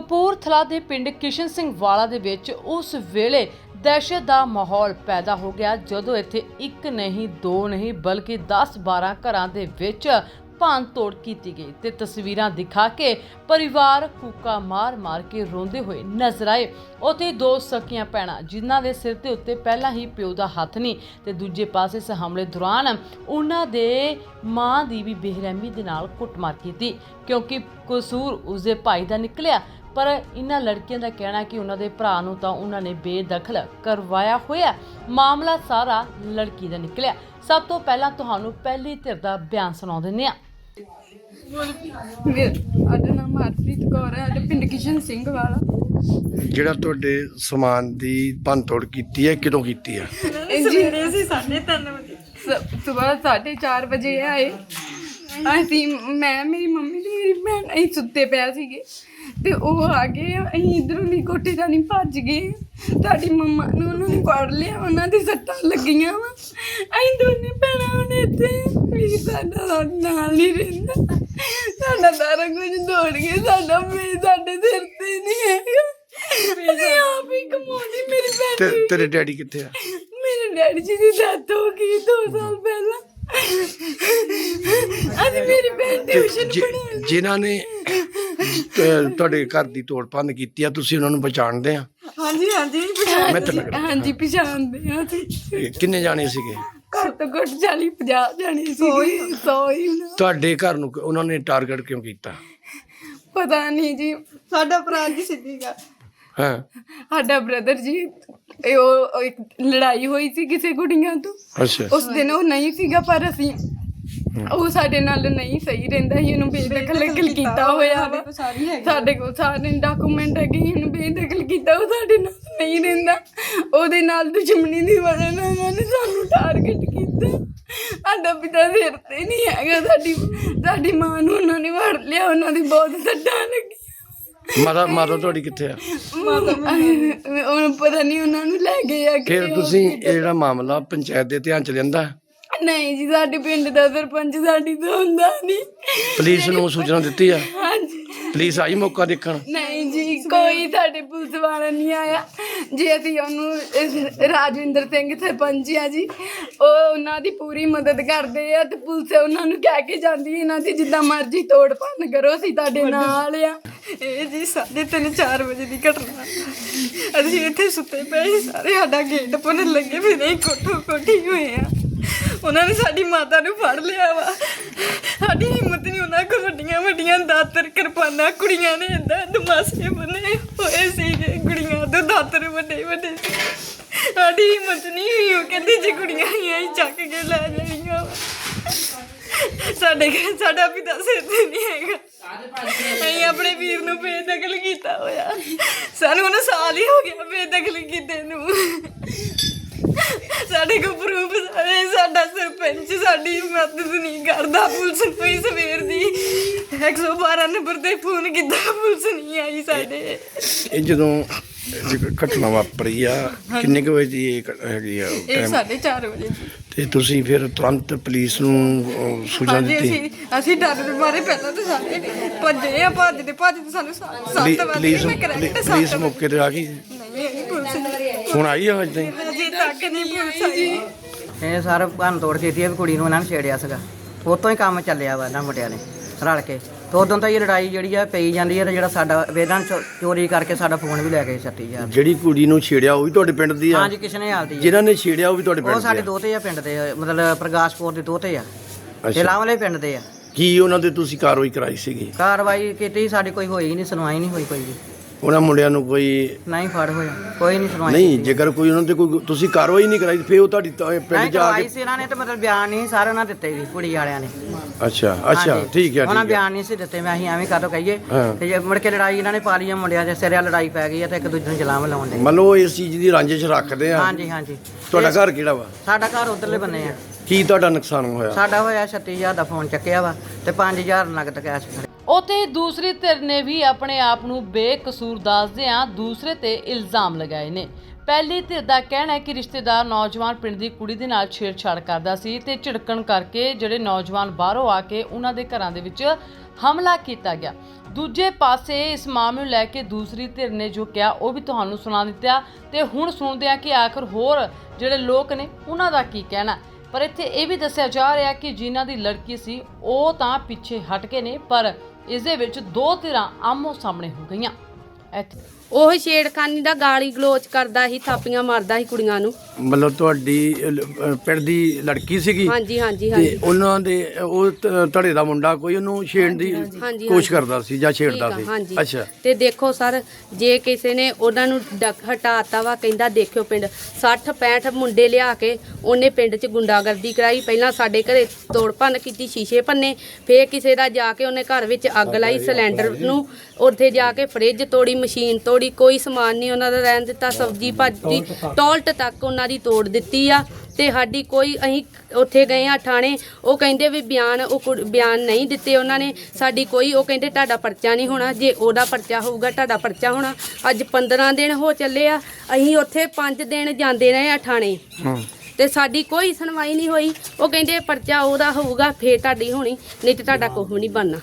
ਕਪੂਰਥਲਾ ਦੇ ਪਿੰਡ ਕਿਸ਼ਨ ਸਿੰਘ ਵਾਲਾ ਦੇ ਵਿੱਚ ਉਸ ਵੇਲੇ ਦਹਿਸ਼ਤ ਦਾ ਮਾਹੌਲ ਪੈਦਾ ਹੋ ਗਿਆ, ਜਦੋਂ ਇੱਥੇ ਇੱਕ ਨਹੀਂ, ਦੋ ਨਹੀਂ, ਬਲਕਿ 10-12 ਘਰਾਂ ਦੇ ਵਿੱਚ ਭਾਂ ਤੋੜ ਕੀਤੀ ਗਈ ਤੇ ਤਸਵੀਰਾਂ ਦਿਖਾ ਕੇ ਪਰਿਵਾਰ ਕੂਕਾ ਮਾਰ-ਮਾਰ ਕੇ ਰੋਂਦੇ ਹੋਏ ਨਜ਼ਰ ਆਏ। ਉਥੇ ਦੋ ਸਕੀਆਂ ਪੈਣਾ ਜਿਨ੍ਹਾਂ ਦੇ ਸਿਰ ਦੇ ਉੱਤੇ ਪਹਿਲਾਂ ਹੀ ਪਿਓ ਦਾ ਹੱਥ ਨਹੀਂ ਤੇ ਦੂਜੇ ਪਾਸੇ ਇਸ ਹਮਲੇ ਦੌਰਾਨ ਉਹਨਾਂ ਦੇ ਮਾਂ ਦੀ ਵੀ ਬੇਰਹਿਮੀ ਦੇ ਨਾਲ ਕੁੱਟਮਾਰ ਕੀਤੀ, ਕਿਉਂਕਿ ਕਸੂਰ ਉਸਦੇ ਭਾਈ ਦਾ ਨਿਕਲਿਆ ਪਰ ਇਹਨਾਂ ਲੜਕੀਆਂ ਦਾ ਕਹਿਣਾ ਕਿ ਉਹਨਾਂ ਦੇ ਭਰਾ ਨੂੰ ਤਾਂ ਉਹਨਾਂ ਨੇ ਬੇਦਖਲ ਕਰਵਾਇਆ ਹੋਇਆ ਮਾਮਲਾ ਸਾਰਾ ਲੜਕੀ ਦਾ ਨਿਕਲਿਆ। ਸਭ ਤੋਂ ਪਹਿਲਾਂ ਤੁਹਾਨੂੰ ਪਹਿਲੀ ਧਿਰ ਦਾ ਬਿਆਨ ਸੁਣਾ ਦਿੰਦੇ ਹਾਂ। ਮੇਰਾ ਸਾਡਾ ਨਾਮ ਹਰਪ੍ਰੀਤ ਕੌਰ ਹੈ ਸਾਡੇ ਪਿੰਡ ਕਿਸ਼ਨ ਸਿੰਘ ਵਾਲਾ। ਜਿਹੜਾ ਤੁਹਾਡੇ ਸਮਾਨ ਦੀ ਭੰਨਤੋੜ ਕੀਤੀ ਹੈ ਕਿਦੋਂ ਕੀਤੀ ਹੈ? ਸਵੇਰੇ ਸੀ 3:30 ਵਜੇ। ਸਵੇਰ 4:30 ਵਜੇ ਆਏ। ਅਸੀਂ ਮੈਂ ਮੇਰੀ ਮੰਮੀ ਤੇ ਮੇਰੀ ਭੈਣ ਅਸੀਂ ਸੁੱਤੇ ਪਿਆ ਸੀਗੇ। ਤੇ ਉਹ ਆ ਗਏ ਅਸੀਂ ਇਧਰੋਂ ਦੀ ਕੋਠੇ ਦਾ ਨਹੀਂ ਭੱਜ ਗਏ। ਸਾਡੀ ਮੰਮਾ ਨੂੰ ਉਹਨਾਂ ਨੇ ਫੜ ਲਿਆ ਉਹਨਾਂ ਦੀ ਸੱਟਾਂ ਲੱਗੀਆਂ ਵਾ। ਅਸੀਂ ਦੋਨੇ ਭੈਣਾਂ ਹੁਣ ਇੱਥੇ ਵੀ ਸਾਡਾ ਨਾਲ ਨਹੀਂ ਰਹਿੰਦਾ। ਸਾਡਾ ਸਾਰਾ ਕੁਝ ਦੌੜ ਗਿਆ ਸਾਡਾ ਵੀ ਸਾਡੇ ਸਿਰ ਤੇ ਨਹੀਂ ਹੈਗਾ। ਅਸੀਂ ਆਪ ਹੀ ਕਮਾਉਂਦੇ ਮੇਰੀ ਭੈਣ ਤੇ ਤੇਰੇ ਡੈਡੀ ਕਿੱਥੇ ਆ? ਮੇਰੇ ਡੈਡੀ ਜੀ ਦੀ ਡੈਥ ਹੋ ਗਈ 2 ਸਾਲ ਪਹਿਲਾਂ। ਅੱਜ ਮੇਰੀ ਭੈਣ ਤੇ ਟਿਊਸ਼ਨ ਜਿ- ਪੜ੍ਹਾਉਂਦੀ ਜਿਨ੍ਹਾਂ ਨੇ ਤੁਹਾਡੇ ਘਰ ਦੀ ਤੋੜ ਭੰਨ ਕੀਤੀ ਆ ਤੁਸੀਂ ਉਹਨਾਂ ਨੂੰ ਪਛਾਣਦੇ ਆ? ਹਾਂਜੀ ਹਾਂਜੀ ਮੈਂ ਤਾਂ ਲੱਗਦਾ। ਹਾਂਜੀ ਪਛਾਣਦੇ ਹਾਂ ਅਸੀਂ ਇਹ ਕਿੰਨੇ ਜਾਣੇ ਸੀਗੇ? ਘੱਟ ਤੋਂ ਘੱਟ 40 50 ਜਾਣੇ ਸੀ 100 ਹੀ ਹੋਣਾ। ਤੁਹਾਡੇ ਘਰ ਨੂੰ ਕ- ਉਹਨਾਂ ਨੇ ਟਾਰਗੇਟ ਕਿਉਂ ਕੀਤਾ? ਪਤਾ ਨਹੀਂ ਜੀ। ਸਾਡਾ ਭਰਾ ਜੀ ਸਿੱਧੀਗਾ ਹਾਂ? ਸਾਡਾ ਬ੍ਰਦਰ ਜੀ ਇਹ ਉਹ ਉਹ ਇੱਕ ਲੜਾਈ ਹੋਈ ਸੀ ਕਿਸੇ ਕੁੜੀਆਂ ਤੋਂ। ਅੱਛਾ। ਉਸ ਦਿਨ ਉਹ ਨਹੀਂ ਸੀਗਾ ਪਰ ਅਸੀਂ ਉਹ ਸਾਡੇ ਨਾਲ ਨਹੀਂ ਸਹੀ ਰਹਿੰਦਾ ਸੀ ਉਹਨੂੰ ਬੇਦਖਲ ਕੀਤਾ ਹੋਇਆ ਵਾ। ਸਾਡੇ ਕੋਲ ਸਾਰੇ ਡਾਕੂਮੈਂਟ ਹੈਗੇ ਸੀ, ਉਹਨੂੰ ਬੇਦਖਲ ਕੀਤਾ ਉਹ ਸਾਡੇ ਨਾਲ ਨਹੀਂ ਰਹਿੰਦਾ। ਉਹਦੇ ਨਾਲ ਦੁਸ਼ਮਣੀ ਦੀ ਵਜ੍ਹਾ ਨਾਲ ਉਹਨਾਂ ਨੇ ਸਾਨੂੰ ਟਾਰਗੇਟ ਕੀਤਾ। ਸਾਡਾ ਪਿਤਾ ਸਿਰ ਤੇ ਨਹੀਂ ਹੈਗਾ ਸਾਡੀ ਸਾਡੀ ਮਾਂ ਨੂੰ ਉਹਨਾਂ ਨੇ ਵੜ ਲਿਆ ਉਹਨਾਂ ਦੀ ਬਹੁਤ ਸੱਟਾਂ ਲੱਗੀਆਂ। ਮਾਤਾ ਮਾਤਾ ਤੁਹਾਡੀ ਕਿੱਥੇ ਆ? ਉਹਨੂੰ ਪਤਾ ਨਹੀਂ ਉਹਨਾਂ ਨੂੰ ਲੈ ਗਏ ਆ ਫਿਰ ਕਿਤੇ ਤੁਸੀਂ ਇਹ ਜਿਹੜਾ ਮਾਮਲਾ ਪੰਚਾਇਤ ਦੇ ਧਿਆਨ ਚ ਲੈਂਦਾ ਨਹੀਂ ਜੀ ਸਾਡੇ ਪਿੰਡ ਦਾ ਸਰਪੰਚ ਸਾਡੀ ਤੋਂ ਹੁੰਦਾ ਨਹੀਂ ਪੁਲਿਸ ਨੂੰ ਸੂਚਨਾ ਦਿੱਤੀ ਆ? ਹਾਂਜੀ। ਪੁਲਿਸ ਆਈ ਮੌਕਾ ਦੇਖਣ? ਨਹੀਂ ਜੀ ਕੋਈ ਸਾਡੇ ਪੁਲਿਸ ਵਾਲਾ ਨਹੀਂ ਆਇਆ। ਜੀ ਅਸੀਂ ਉਹਨੂੰ ਇਸ ਰਾਜਵਿੰਦਰ ਸਿੰਘ ਸਰਪੰਚ ਆ ਜੀ ਉਹ ਉਹਨਾਂ ਦੀ ਪੂਰੀ ਮਦਦ ਕਰਦੇ ਆ ਤੇ ਪੁਲਿਸ ਉਹਨਾਂ ਨੂੰ ਕਹਿ ਕੇ ਜਾਂਦੀ ਹੈ ਇਹਨਾਂ ਦੀ ਜਿੱਦਾਂ ਮਰਜ਼ੀ ਤੋੜ ਭੰਨ ਕਰੋ ਅਸੀਂ ਤੁਹਾਡੇ ਨਾਲ ਆ। ਇਹ ਜੀ ਸਾਢੇ ਤਿੰਨ 4 ਵਜੇ ਦੀ ਘਟਨਾ ਅਸੀਂ ਇੱਥੇ ਸੁੱਤੇ ਪਏ ਸੀ ਸਾਰੇ ਸਾਡਾ ਗੇਟ ਪੁੰਨ ਲੱਗੇ ਫਿਰ ਇਹ ਕੋਠੋ ਕੋਠੀ ਹੋਏ ਆ। ਉਹਨਾਂ ਨੇ ਸਾਡੀ ਮਾਤਾ ਨੂੰ ਫੜ ਲਿਆ ਵਾ। ਸਾਡੀ ਹਿੰਮਤ ਨਹੀਂ ਉਹਨਾਂ ਕੋਲ ਵੱਡੀਆਂ ਵੱਡੀਆਂ ਦਾਤਰ ਕਿਰਪਾਨਾਂ ਕੁੜੀਆਂ ਨੇ ਏਦਾਂ ਦਮਾਸੇ ਬਣੇ ਹੋਏ ਸੀਗੇ। ਕੁੜੀਆਂ ਦੇ ਦਾਤਰ ਵੱਡੇ ਵੱਡੇ ਸਾਡੀ ਹਿੰਮਤ ਨਹੀਂ ਹੋਈ, ਉਹ ਕਹਿੰਦੀ ਜੀ ਕੁੜੀਆਂ ਹੀ ਚੱਕ ਕੇ ਲੈ ਜਾਣੀਆਂ ਸਾਡੇ ਘਰ, ਸਾਡਾ ਪਿਤਾ ਸਿਰ ਤੇ ਨਹੀਂ ਹੈਗਾ। ਅਸੀਂ ਆਪਣੇ ਵੀਰ ਨੂੰ ਬੇਦਖਲ ਕੀਤਾ ਹੋਇਆ। ਸਾਨੂੰ ਉਹਨੂੰ ਸਾਲ ਹੀ ਹੋ ਗਿਆ ਬੇਦਖਲ ਕੀਤੇ ਨੂੰ। ਸਾਡੇ ਕੋਲ ਪ੍ਰੂਫ ਸਾਡਾ ਸਰਪੰਚ ਸਾਡੀ ਮਦਦ ਨਹੀਂ ਕਰਦਾ। ਪੁਲਿਸ ਨੂੰ ਹੀ ਸਵੇਰ ਦੀ 112 ਨੰਬਰ ਤੇ ਫੋਨ ਕੀਤਾ ਪੁਲਿਸ ਨਹੀਂ ਆਈ ਸਾਡੇ। ਇਹ ਜਦੋਂ ਇਹ ਘਟਨਾ ਵਾਪਰੀ ਆ ਕਿੰਨੇ ਕੁ ਵਜੇ ਦੀ ਇਹ ਹੈਗੀ ਆ? ਇਹ 4:30 ਵਜੇ ਤੇ ਤੁਸੀਂ ਫਿਰ ਤੁਰੰਤ ਪੁਲਿਸ ਨੂੰ ਅਹ, ਸੂਚਨਾ ਹਾਂਜੀ ਦਿੱਤੀ? ਅਸੀਂ ਅਸੀਂ ਡਰ ਦੇ ਮਾਰੇ ਪਹਿਲਾਂ ਤਾਂ ਸਾਰੇ ਭੱਜੇ ਆ ਭੱਜਦੇ ਭੱਜਦੇ ਸਾਨੂੰ 7 ਪੁਲਿ- ਵਜੇ ਪੁਲਿਸ ਮੈਂ ਕਰੰਟ ਪੁਲਿ- 7 ਪੁਲਿਸ ਮੌਕੇ ਤੇ ਆ ਗਈ? ਨਹੀਂ ਪੁਲਿਸ ਨਹੀਂ ਹੁਣ ਆਈ ਆ ਅਜੇ ਤੱਕ ਨਹੀਂ ਪੁਲਿਸ ਆਈ। ਇਹ ਸਾਰਾ ਭੰਨ ਤੋੜ ਕੀਤੀ ਆ ਵੀ ਕੁੜੀ ਨੂੰ ਇਹਨਾਂ ਨੇ ਛੇੜਿਆ ਸੀਗਾ। ਉਤੋਂ ਹੀ ਕੰਮ ਚੱਲਿਆ ਵਾ ਇਹਨਾਂ ਮੁੰਡਿਆਂ ਨੇ ਰਲ ਕੇ। ਤੇ ਉਦੋਂ ਤਾਂ ਇਹ ਲੜਾਈ ਜਿਹੜੀ ਆ ਪਈ ਜਾਂਦੀ ਹੈ ਤੇ ਜਿਹੜਾ ਸਾਡਾ ਵੇਦਾਂ ਚੋਰੀ ਕਰਕੇ ਸਾਡਾ ਫੋਨ ਵੀ ਲੈ ਗਏ 36000 ਜਿਹੜੀ ਕੁੜੀ ਨੂੰ ਛੇੜਿਆ ਉਹ ਵੀ ਤੁਹਾਡੇ ਪਿੰਡ ਦੀ ਆ? ਹਾਂਜੀ ਕਿਸ ਨੇ ਹਾਲਦੀ ਹੈ ਜਿਨ੍ਹਾਂ ਨੇ ਛੇੜਿਆ ਉਹ ਵੀ ਤੁਹਾਡੇ ਉਹ ਪਿੰਡ ਸਾਡੇ ਦੇ ਆ? ਦੋਤੇ ਆ ਪਿੰਡ ਦੇ ਮਤਲਬ ਪ੍ਰਗਾਸ਼ਪੁਰ ਦੇ ਦੋਤੇ ਆ। ਅੱਛਾ। ਤੇ ਲਾਵਲੇ ਪਿੰਡ ਦੇ ਆ। ਕੀ ਉਹਨਾਂ ਦੇ ਤੁਸੀਂ ਕਾਰਵਾਈ ਕਰਾਈ ਸੀਗੀ? ਕਾਰਵਾਈ ਕੀਤੀ ਸਾਡੀ ਕੋਈ ਹੋਈ ਨਹੀਂ ਸੁਣਵਾਈ ਨਹੀਂ ਹੋਈ ਕੋਈ ਵੀ। ਉਹਨਾਂ ਮੁੰਡਿਆਂ ਨੂੰ ਕੋਈ ਨਹੀਂ ਫੜ ਹੋਇਆ ਕੋਈ ਨਹੀਂ ਸੁਣਵਾਈ ਨਹੀਂ ਜੇਕਰ ਕੋਈ ਉਹਨਾਂ ਤੇ ਕੋਈ ਤੁਸੀਂ ਕਾਰਵਾਈ ਨਹੀਂ ਕਰਾਈ ਫੇਰ ਉਹ ਤੁਹਾਡੀ ਤਾਂ ਪਿੰਡ ਜਾ ਕਰਵਾਈ ਕੇ ਸੀ ਇਹਨਾਂ ਨੇ ਤੇ ਮਤਲਬ ਬਿਆਨ ਨਹੀਂ ਸਾਰੇ ਉਹਨਾਂ ਦਿੱਤੇ ਵੀ ਕੁੜੀ ਵਾਲਿਆਂ ਨੇ। ਅੱਛਾ ਅੱਛਾ ਹਾਂਜੀ। ਠੀਕ ਹੈ ਉਹਨਾਂ ਠੀਕ ਹੈ। ਬਿਆਨ ਨਹੀਂ ਸੀ ਦਿੱਤੇ ਮੈਂ ਅਸੀਂ ਐਵੇਂ ਕਾਹਤੋਂ ਕਹੀਏ ਹਾਂ। ਤੇ ਜੇ ਮੁੜ ਕੇ ਲੜਾਈ ਇਹਨਾਂ ਨੇ ਪਾ ਲਈ ਆ ਮੁੰਡਿਆਂ ਦੇ ਸਿਰਿਆ ਲੜਾਈ ਪੈ ਗਈ ਆ ਤੇ ਇੱਕ ਦੂਜੇ ਨੂੰ ਜਲਾਮ ਲਾਉਣ ਦੇ। ਮੰਨ ਲਓ ਇਸ ਚੀਜ਼ ਦੀ ਰਾਂਝੇ 'ਚ ਰੱਖਦੇ ਆ। ਹਾਂਜੀ ਹਾਂਜੀ। ਤੁਹਾਡਾ ਘਰ ਕਿਹੜਾ ਵਾ? ਸਾਡਾ ਘਰ ਉਧਰਲੇ ਬੰਨੇ ਆ। ਕੀ ਤੁਹਾਡਾ ਨੁਕਸਾਨ ਹੋਇਆ? ਸਾਡਾ ਹੋਇਆ 36000 ਦਾ ਫੋਨ ਚੱਕਿਆ ਵਾ ਤੇ 5000 ਨਗਦ ਕੈਸ਼ ਫੜਿਆ। ਉਤੇ ਦੂਸਰੀ ਧਿਰ ਨੇ ਵੀ ਆਪਣੇ ਆਪ ਨੂੰ ਬੇਕਸੂਰ ਦੱਸਦਿਆਂ ਦੂਸਰੇ ਤੇ ਇਲਜ਼ਾਮ ਲਗਾਏ ਨੇ। ਪਹਿਲੀ ਧਿਰ ਦਾ ਕਹਿਣਾ ਹੈ ਕਿ ਰਿਸ਼ਤੇਦਾਰ ਨੌਜਵਾਨ ਪਿੰਡ ਦੀ ਕੁੜੀ ਦੇ ਨਾਲ ਛੇੜਛਾੜ ਕਰਦਾ ਸੀ ਤੇ ਝਿੜਕਣ ਕਰਕੇ ਜਿਹੜੇ ਨੌਜਵਾਨ ਬਾਹਰੋਂ ਆ ਕੇ ਉਹਨਾਂ ਦੇ ਘਰਾਂ ਦੇ ਵਿੱਚ ਹਮਲਾ ਕੀਤਾ ਗਿਆ। ਦੂਜੇ ਪਾਸੇ ਇਸ ਮਾਮਲੇ ਨੂੰ ਲੈ ਕੇ ਦੂਸਰੀ ਧਿਰ ਨੇ ਜੋ ਕਿਹਾ, ਉਹ ਵੀ ਤੁਹਾਨੂੰ ਸੁਣਾ ਦਿੱਤਾ ਤੇ ਹੁਣ ਸੁਣਦੇ ਆ ਕਿ ਆਖਰ ਹੋਰ ਜਿਹੜੇ ਲੋਕ ਨੇ, ਉਹਨਾਂ ਦਾ ਕੀ ਕਹਿਣਾ ਪਰ ਇੱਥੇ ਇਹ ਵੀ ਦੱਸਿਆ ਜਾ ਰਿਹਾ ਕਿ ਜਿਨ੍ਹਾਂ ਦੀ ਲੜਕੀ ਸੀ, ਉਹ ਤਾਂ ਪਿੱਛੇ ਹਟ ਗਏ ਨੇ, ਪਰ ਇਸ ਦੇ ਵਿੱਚ ਦੋ ਧਿਰਾਂ ਆਮੋ ਸਾਹਮਣੇ ਹੋ ਗਈਆਂ। ਇੱਥੇ ਉਹ ਛੇੜਖਾਨੀ ਦਾ ਗਾਲੀ ਗਲੋਚ ਕਰਦਾ ਸੀ ਥਾਪੀਆਂ ਮਾਰਦਾ ਸੀ ਕੁੜੀਆਂ ਨੂੰ। ਮਤਲਬ ਤੁਹਾਡੀ ਅਹ, ਪਿੰਡ ਦੀ ਲੜਕੀ ਸੀਗੀ? ਹਾਂਜੀ ਹਾਂਜੀ ਤੇ ਹਾਂਜੀ। ਉਹਨਾਂ ਦੇ ਉਹ ਤ- ਧੜੇ ਦਾ ਮੁੰਡਾ ਕੋਈ ਉਹਨੂੰ ਛੇੜਨ ਦੀ ਹਾਂਜੀ, ਕੋਸ਼ਿਸ਼। ਕਰਦਾ ਸੀ ਜਾਂ ਠੀਕ ਛੇੜਦਾ ਆ, ਸੀ? ਹਾਂਜੀ। ਅੱਛਾ। ਤੇ ਦੇਖੋ ਸਰ ਜੇ ਕਿਸੇ ਨੇ ਉਹਨਾਂ ਨੂੰ ਡਕ ਹਟਾਤਾ ਵਾ ਕਹਿੰਦਾ ਦੇਖਿਓ ਪਿੰਡ 60 65 ਮੁੰਡੇ ਲਿਆ ਕੇ ਉਹਨੇ ਪਿੰਡ 'ਚ ਗੁੰਡਾਗਰਦੀ ਕਰਾਈ ਪਹਿਲਾਂ ਸਾਡੇ ਘਰੇ ਤੋੜ ਭੰਨ ਕੀਤੀ ਸ਼ੀਸ਼ੇ ਭੰਨੇ ਫੇਰ ਕਿਸੇ ਦਾ ਜਾ ਕੇ ਉਹਨੇ ਘਰ ਵਿੱਚ ਅੱਗ ਲਾਈ ਸਿਲੰਡਰ ਨੂੰ ਉੱਥੇ ਜਾ ਕੇ ਫ੍ਰਿਜ ਤੋੜੀ ਮਸ਼ੀਨ ਤੋੜੀ ਕੋਈ ਸਮਾਨ ਨਹੀਂ ਉਹਨਾਂ ਦਾ ਰਹਿਣ ਦਿੱਤਾ ਸਬਜ਼ੀ ਭਾਜੀ ਟੋਲਟ ਤੱਕ ਉਹਨਾਂ ਦੀ ਤੋੜ ਦਿੱਤੀ ਆ। ਤੇ ਸਾਡੀ ਕੋਈ ਅਸੀਂ ਉੱਥੇ ਗਏ ਆ ਥਾਣੇ ਉਹ ਕਹਿੰਦੇ ਵੀ ਬਿਆਨ ਉਹ ਕੁੜ- ਬਿਆਨ ਨਹੀਂ ਦਿੱਤੇ ਉਹਨਾਂ ਨੇ। ਸਾਡੀ ਕੋਈ ਉਹ ਕਹਿੰਦੇ ਤੁਹਾਡਾ ਪਰਚਾ ਨਹੀਂ ਹੋਣਾ ਜੇ ਉਹਦਾ ਪਰਚਾ ਹੋਊਗਾ ਤੁਹਾਡਾ ਪਰਚਾ ਹੋਣਾ। ਅੱਜ 15 ਦਿਨ ਹੋ ਚੱਲੇ ਆ ਅਸੀਂ ਉੱਥੇ 5 ਦਿਨ ਜਾਂਦੇ ਰਹੇ ਆ ਥਾਣੇ। ਹਾਂ। ਤੇ ਸਾਡੀ ਕੋਈ ਸੁਣਵਾਈ ਨਹੀਂ ਹੋਈ। ਉਹ ਕਹਿੰਦੇ ਪਰਚਾ ਉਹਦਾ ਹੋਊਗਾ ਫੇਰ ਤੁਹਾਡੀ ਹੋਣੀ ਨਹੀਂ ਤੇ ਤੁਹਾਡਾ ਕੁਝ ਨਹੀਂ ਬਣਨਾ।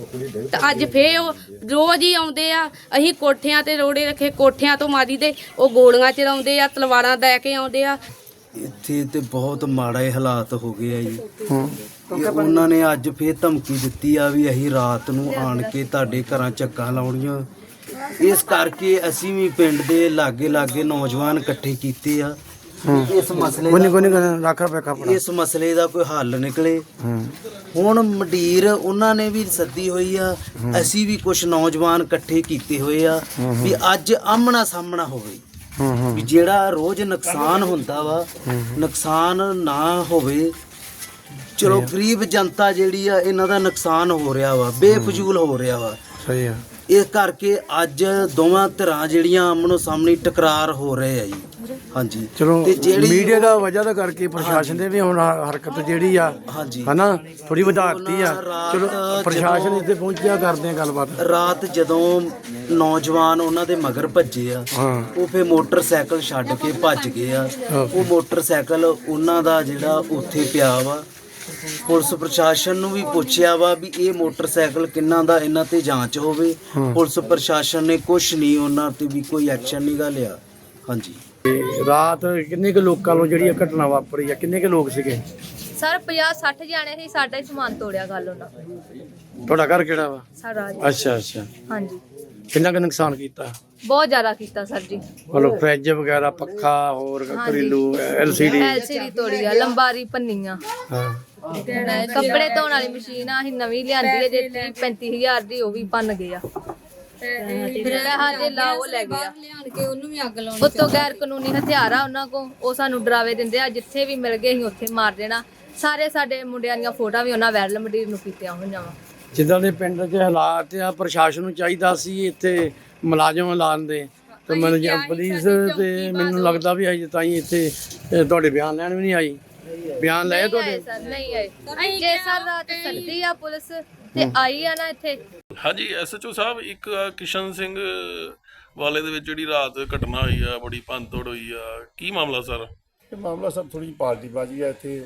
ਤੇ ਅੱਜ ਫੇਰ ਉਹ ਰੋਜ਼ ਹੀ ਆਉਂਦੇ ਆ ਅਸੀਂ ਕੋਠਿਆਂ ਤੇ ਰੋੜੇ ਰੱਖੇ ਕੋਠਿਆਂ ਤੋਂ ਮਾਰੀ ਦੇ ਉਹ ਗੋਲੀਆਂ ਚਲਾਉਂਦੇ ਆ ਤਲਵਾਰਾਂ ਲੈ ਕੇ ਆਉਂਦੇ ਆ। ਇੱਥੇ ਤੇ ਬਹੁਤ ਮਾੜੇ ਹਾਲਾਤ ਹੋ ਗਏ ਆ ਜੀ। ਹਾਂ। ਇਹ ਉਹਨਾਂ ਨੇ ਅੱਜ ਫੇਰ ਧਮਕੀ ਦਿੱਤੀ ਆ ਵੀ ਅਸੀਂ ਰਾਤ ਨੂੰ ਆਣ ਕੇ ਤੁਹਾਡੇ ਘਰਾਂ ਚੱਕਾਂ ਲਾਉਣੀਆਂ। ਇਸ ਕਰਕੇ ਅਸੀਂ ਵੀ ਪਿੰਡ ਦੇ ਲਾਗੇ ਲਾਗੇ ਨੌਜਵਾਨ ਇਕੱਠੇ ਕੀਤੇ ਆ। ਇਸ ਮਸਲੇ ਕੋਈ ਨਹੀਂ ਕੋਈ ਨਹੀਂ ਰੱਖ ਰੁਪਏ ਆਪਣਾ। ਇਸ ਮਸਲੇ ਦਾ ਕੋਈ ਹੱਲ ਨਿਕਲੇ। ਹੁਣ ਮੰਡੀਰ ਉਹਨਾਂ ਨੇ ਵੀ ਸੱਦੀ ਹੋਈ ਆ। ਅਸੀਂ ਵੀ ਕੁਝ ਨੌਜਵਾਨ ਇਕੱਠੇ ਕੀਤੇ ਹੋਏ ਆ ਵੀ ਅੱਜ ਆਮਣਾ ਸਾਹਮਣਾ ਹੋਵੇ। ਵੀ ਜਿਹੜਾ ਰੋਜ਼ ਨੁਕਸਾਨ ਹੁੰਦਾ ਵਾ ਨੁਕਸਾਨ ਨਾ ਹੋਵੇ ਚਲੋ ਗਰੀਬ ਜਨਤਾ ਜਿਹੜੀ ਆ ਇਹਨਾਂ ਦਾ ਨੁਕਸਾਨ ਹੋ ਰਿਹਾ ਵਾ ਬੇਫਜ਼ੂਲ ਹੋ ਰਿਹਾ ਵਾ। ਸਹੀ ਆ। ਇਸ ਕਰਕੇ ਅੱਜ ਦੋਵਾਂ ਧਿਰਾਂ ਜਿਹੜੀਆਂ ਆਮਣੋ ਸਾਹਮਣੇ ਟਕਰਾਰ ਹੋ ਰਹੇ ਆ ਜੀ। ਹਾਂਜੀ। ਚਲੋ ਤੇ ਜਿਹੜੀ ਮੀਡੀਆ ਦਾ ਵਜ੍ਹਾ ਦਾ ਕਰਕੇ ਪ੍ਰਸ਼ਾਸਨ ਦੇ ਵੀ ਹੁਣ ਹ- ਹਰਕਤ ਜਿਹੜੀ ਆ ਹਾਂਜੀ। ਹਨਾ ਥੋੜੀ ਵਧਾਤੀ ਆ। ਰਾਤ ਚਲੋ ਪ੍ਰਸ਼ਾਸਨ ਜਦੋਂ- ਇੱਥੇ ਪਹੁੰਚਿਆ ਕਰਦੇ ਆ ਗੱਲਬਾਤ। ਰਾਤ ਜਦੋਂ ਨੌਜਵਾਨ ਉਹਨਾਂ ਦੇ ਮਗਰ ਭੱਜੇ ਆ ਹਾਂ। ਉਹ ਫੇ ਮੋਟਰਸਾਈਕਲ ਛੱਡ ਕੇ ਭੱਜ ਗਏ ਆ। ਉਹ ਮੋਟਰਸਾਈਕਲ ਉਹਨਾਂ ਦਾ ਜਿਹੜਾ ਉੱਥੇ ਪਿਆ ਵਾ ਪੁਲਿਸ ਪ੍ਰਸ਼ਾਸਨ ਨੂੰ ਵੀ ਪੁੱਛਿਆ ਵਾ ਵੀ ਇਹ ਮੋਟਰਸਾਈਕਲ ਕਿੰਨਾ ਦਾ ਇਹਨਾਂ ਤੇ ਜਾਂਚ ਹੋਵੇ। ਪੁਲਿਸ ਪ੍ਰਸ਼ਾਸਨ ਨੇ ਕੁਝ ਨਹੀਂ ਉਹਨਾਂ ਤੇ ਵੀ ਕੋਈ ਐਕਸ਼ਨ ਨਹੀਂ ਗਾ ਲਿਆ। ਹਾਂਜੀ। ਰਾਤ ਕਿੰਨੇ ਕੁ ਲੋਕਾਂ ਨੂੰ ਜਿਹੜੀ ਇਹ ਘਟਨਾ ਵਾਪਰੀ ਆ? ਕਿੰਨੇ ਕੁ ਲੋਕ ਸੀਗੇ? ਸਰ 50 60 ਜਾਣੇ ਸੀ ਸਾਡਾ ਹੀ ਸਮਾਨ ਤੋੜਿਆ ਗੱਲ ਉਹਨਾਂ ਤੁਹਾਡਾ ਘਰ ਕਿਹੜਾ ਵਾ? ਸਾਰਾ ਜੀ। ਅੱਛਾ ਅੱਛਾ। ਹਾਂਜੀ। ਕਿੰਨਾ ਕੁ ਨੁਕਸਾਨ ਕੀਤਾ? ਬਹੁਤ ਜ਼ਿਆਦਾ ਕੀਤਾ ਸਰ ਜੀ। ਮਤਲਬ ਫ੍ਰਿਜ ਵਗੈਰਾ ਪੱਖਾ ਹੋਰ ਘਰੇਲੂ ਐਲਸੀਡੀ ਐਲਸੀਡੀ ਤੋੜੀ ਆ ਲੰਬਾਰੀ ਭੰਨੀਆਂ। ਹਾਂ। ਕੱਪੜੇ ਧੋਣ ਵਾਲੀ ਮਸ਼ੀਨ ਆ ਅਸੀਂ ਨਵੀਂ ਲਿਆਂਦੀ ਹੈ ਜੇ 30 35000 ਦੀ ਉਹ ਵੀ ਭੰਨ ਗਏ ਆ। ਪੈਸਾ ਜੇ ਲਾ ਉਹ ਲੈ ਗਿਆ। ਉੱਤੋਂ ਗੈਰ ਕਾਨੂੰਨੀ ਹਥਿਆਰ ਆ ਉਹਨਾਂ ਕੋ ਉਹ ਸਾਨੂੰ ਡਰਾਵੇ ਦਿੰਦੇ ਆ ਜਿੱਥੇ ਵੀ ਮਿਲ ਗਏ ਅਸੀਂ ਉੱਥੇ ਮਾਰ ਦੇਣਾ। ਸਾਰੇ ਸਾਡੇ ਮੁੰਡਿਆਂ ਦੀਆਂ ਫੋਟੋਆਂ ਵੀ ਉਹਨਾਂ ਵਾਇਰਲ ਮੰਡੀਰ ਨੂੰ ਕੀਤੀਆਂ ਹੋਈਆਂ ਵਾ। ਜਿੱਦਾਂ ਦੇ ਪਿੰਡ 'ਚ ਹਾਲਾਤ ਆ ਪ੍ਰਸ਼ਾਸਨ ਨੂੰ ਚਾਹੀਦਾ ਸੀ ਇੱਥੇ ਮੁਲਾਜ਼ਮ ਲਾਉਣ ਦੇ। ਤੇ ਮੈਨੂੰ ਜਾਂ ਪੁਲਿਸ ਤੇ ਮੈਨੂੰ ਲੱਗਦਾ ਵੀ ਅਜੇ ਤਾਈਂ ਇੱਥੇ ਅ, ਤੁਹਾਡੇ ਬਿਆਨ ਲੈਣ ਵੀ ਨਹੀਂ ਆਈ। ਬਿਆਨ ਲਏ ਨਹੀਂ ਤੁਹਾਡੇ? ਆਏ ਸਰ ਨਹੀਂ ਆਏ। ਜੇ ਸਰ ਰਾਤ ਸਰਦੀ ਆ ਪੁਲਿਸ ਤੇ ਆਈ ਆ ਨਾ ਇੱਥੇ। ਹਾਂਜੀ ਐਸਐਚਓ ਸਾਹਿਬ ਇੱਕ ਕਿਸ਼ਨ ਸਿੰਘ ਵਾਲੇ ਦੇ ਵਿੱਚ ਜਿਹੜੀ ਰਾਤ ਘਟਨਾ ਹੋਈ ਆ ਬੜੀ ਭੰਨਤੋੜ ਹੋਈ ਆ ਕੀ ਮਾਮਲਾ ਸਰ? ਇਹ ਮਾਮਲਾ ਸਭ ਥੋੜੀ ਪਾਰਟੀ ਬਾਜੀ ਆ ਇੱਥੇ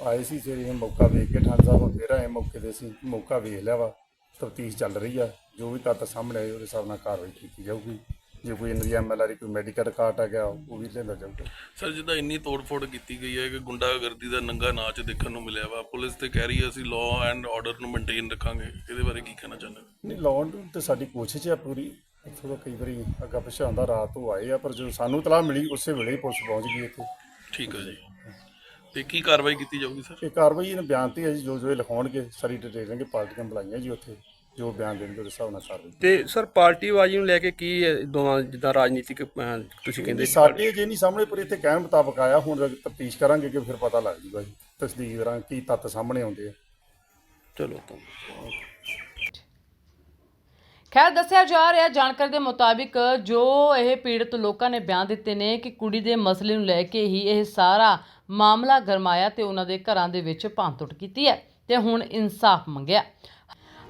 ਆਏ ਸੀ ਸਵੇਰੇ ਇਹ ਮੌਕਾ ਵੇਖ ਕੇ ਠਾਣ ਸਾਹਿਬ ਫੇਰ ਆਏ ਮੌਕੇ ਤੇ ਸੀ ਮੌਕਾ ਵੇਖ ਲਿਆ ਵਾ ਤਫਤੀਸ਼ ਚੱਲ ਰਹੀ ਆ ਜੋ ਵੀ ਤੱਤ ਸਾਹਮਣੇ ਆਏ ਉਹਦੇ ਹਿਸਾਬ ਨਾਲ ਕਾਰਵਾਈ ਕੀਤੀ ਜਾਊਗੀ। ਜੇ ਕੋਈ ਇਹਨਾਂ ਦੀ ਐਮਐਲਆਰ ਕੋਈ ਮੈਡੀਕਲ ਰਿਕਾਰਡ ਆ ਗਿਆ ਉਹ ਵੀ ਲੈਂਦਾ ਜਾਊਗਾ ਸਰ ਜਿੱਦਾਂ ਇੰਨੀ ਤੋੜਫੋੜ ਕੀਤੀ ਗਈ ਹੈ ਕਿ ਗੁੰਡਾਗਰਦੀ ਦਾ ਨੰਗਾ ਨਾਚ ਦੇਖਣ ਨੂੰ ਮਿਲਿਆ ਵਾ ਪੁਲਿਸ ਤੇ ਕਹਿ ਰਹੀ ਹੈ ਅਸੀਂ ਲਾਅ ਐਂਡ ਆਰਡਰ ਨੂੰ ਮੇਨਟੇਨ ਰੱਖਾਂਗੇ। ਇਹਦੇ ਬਾਰੇ ਕੀ ਕਹਿਣਾ ਚਾਹੁੰਦੇ ਹੋ? ਨਹੀਂ ਲਾਉਣ ਤੇ ਸਾਡੀ ਕੋਸ਼ਿਸ਼ ਆ ਪੂਰੀ। ਥੋੜਾ ਕਈ ਵਾਰੀ ਅੱਗਾ ਪਿੱਛਾ ਹੁੰਦਾ ਰਾਤ ਨੂੰ ਆਏ ਆ ਪਰ ਜਦੋਂ ਸਾਨੂੰ ਤਲਾਹ ਮਿਲੀ ਉਸੇ ਵੇਲੇ ਹੀ ਪੁਲਿਸ ਪਹੁੰਚ ਗਈ ਇੱਥੇ। ਠੀਕ ਹੈ ਜੀ। ਤੇ ਕੀ ਕਾਰਵਾਈ ਕੀਤੀ ਜਾਊਗੀ ਸਰ? ਇਹ ਕਾਰਵਾਈ ਇਹਨਾਂ ਬਿਆਨ ਤੇ ਹੈ ਜੀ ਜੋ ਜੋ ਇਹ ਲਿਖਾਉਣਗੇ ਸਾਰੀ ਡਿਟੇਲ ਲੈਣਗੇ ਪਾਰਟੀਆਂ ਬੁਲਾਈਆਂ ਜੀ ਉੱਥੇ। ਜੋ ਬਿਆਨ ਦੇਣਗੇ ਉਹਦੇ ਹਿਸਾਬ ਨਾਲ ਕਾਰਵਾਈ ਤੇ ਸਰ ਪਾਰਟੀਬਾਜ਼ੀ ਨੂੰ ਲੈ ਕੇ ਕੀ ਹੈ ਦੋਵਾਂ ਜਿੱਦਾਂ ਰਾਜਨੀਤਿਕ ਅਹ, ਤੁਸੀਂ ਕਹਿੰਦੇ ਸੀ ਸਾਡੇ ਜੇ ਨਹੀਂ ਸਾਹਮਣੇ ਪਰ ਇੱਥੇ ਕਹਿਣ ਮੁਤਾਬਕ ਆਇਆ ਹੁਣ ਤਫਤੀਸ਼ ਕਰਾਂਗੇ ਕਿ ਫਿਰ ਪਤਾ ਲੱਗ ਜੂਗਾ ਜੀ ਤਸਦੀਕ ਕਰਾਂਗੇ ਕੀ ਤੱਤ ਸਾਹਮਣੇ ਆਉਂਦੇ ਆ। ਚਲੋ ਤਾਂ। ਖੈਰ ਦੱਸਿਆ ਜਾ ਰਿਹਾ ਜਾਣਕਾਰੀ ਦੇ ਮੁਤਾਬਿਕ ਜੋ ਇਹ ਪੀੜਤ ਲੋਕਾਂ ਨੇ ਬਿਆਨ ਦਿੱਤੇ ਨੇ ਕਿ ਕੁੜੀ ਦੇ ਮਸਲੇ ਨੂੰ ਲੈ ਕੇ ਹੀ ਇਹ ਸਾਰਾ ਮਾਮਲਾ ਗਰਮਾਇਆ ਤੇ ਉਹਨਾਂ ਦੇ ਘਰਾਂ ਦੇ ਵਿੱਚ ਭੰਨਤੋੜ ਕੀਤੀ ਹੈ ਤੇ ਹੁਣ ਇਨਸਾਫ ਮੰਗਿਆ।